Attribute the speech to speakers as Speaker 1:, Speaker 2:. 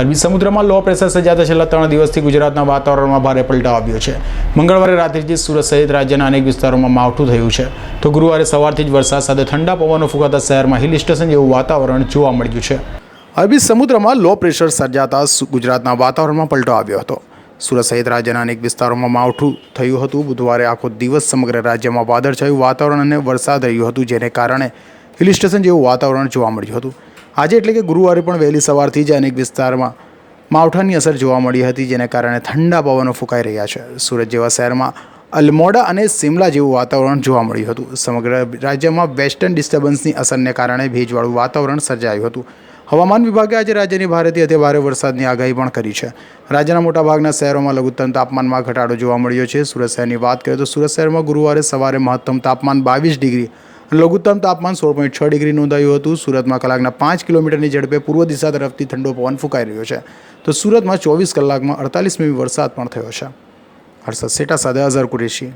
Speaker 1: અરબી સમુદ્રમાં low pressure સર્જાતા છેલ્લા ત્રણ દિવસથી ગુજરાતના વાતાવરણમાં ભારે પલટાવ આવ્યો છે. મંગળવારે રાત્રિથી સુરત સહિત રાજ્યના અનેક વિસ્તારોમાં માવઠું થયું છે. તો ગુરુવારે સવારથી જ વરસાદ સાથે ઠંડા પવનો ફૂંકાતા શહેરમાં હિલ સ્ટેશન જેવું વાતાવરણ જોવા મળ્યું છે. અરબી સમુદ્રમાં લો પ્રેશર સર્જાતા ગુજરાતના વાતાવરણમાં પલટો આવ્યો હતો. સુરત સહિત રાજ્યના અનેક વિસ્તારોમાં માવઠું થયું હતું. બુધવારે આખો દિવસ સમગ્ર રાજ્યમાં વાદળછાયું વાતાવરણ અને વરસાદ રહ્યું હતું, જેને કારણે હિલ સ્ટેશન જેવું વાતાવરણ જોવા મળ્યું હતું. આજે એટલે કે ગુરુવારે પણ વહેલી સવારથી જ અનેક વિસ્તારમાં માવઠાની અસર જોવા મળી હતી, જેને કારણે ઠંડા પવનો ફૂંકાઈ રહ્યા છે. સુરત જેવા શહેરમાં અલમોડા અને સિમલા જેવું વાતાવરણ જોવા મળ્યું હતું. સમગ્ર રાજ્યમાં વેસ્ટર્ન ડિસ્ટર્બન્સની અસરને કારણે ભેજવાળું વાતાવરણ સર્જાયું હતું. હવામાન વિભાગે આજે રાજ્યની ભારેથી અતિ ભારે વરસાદની આગાહી પણ કરી છે. રાજ્યના મોટાભાગના શહેરોમાં લઘુત્તમ તાપમાનમાં ઘટાડો જોવા મળ્યો છે. સુરત શહેરની વાત કરીએ તો સુરત શહેરમાં ગુરુવારે સવારે મહત્તમ તાપમાન બાવીસ ડિગ્રી અને લઘુત્તમ તાપમાન સોળ પોઈન્ટ છ ડિગ્રી નોંધાયું હતું. સુરતમાં કલાકના પાંચ કિલોમીટરની ઝડપે પૂર્વ દિશા તરફથી ઠંડો પવન ફૂંકાઈ રહ્યો છે. તો સુરતમાં ચોવીસ કલાકમાં અડતાલીસ મી વરસાદ પણ થયો છે. હર્ષદ સેટા સાથે અઝર કુરેશી.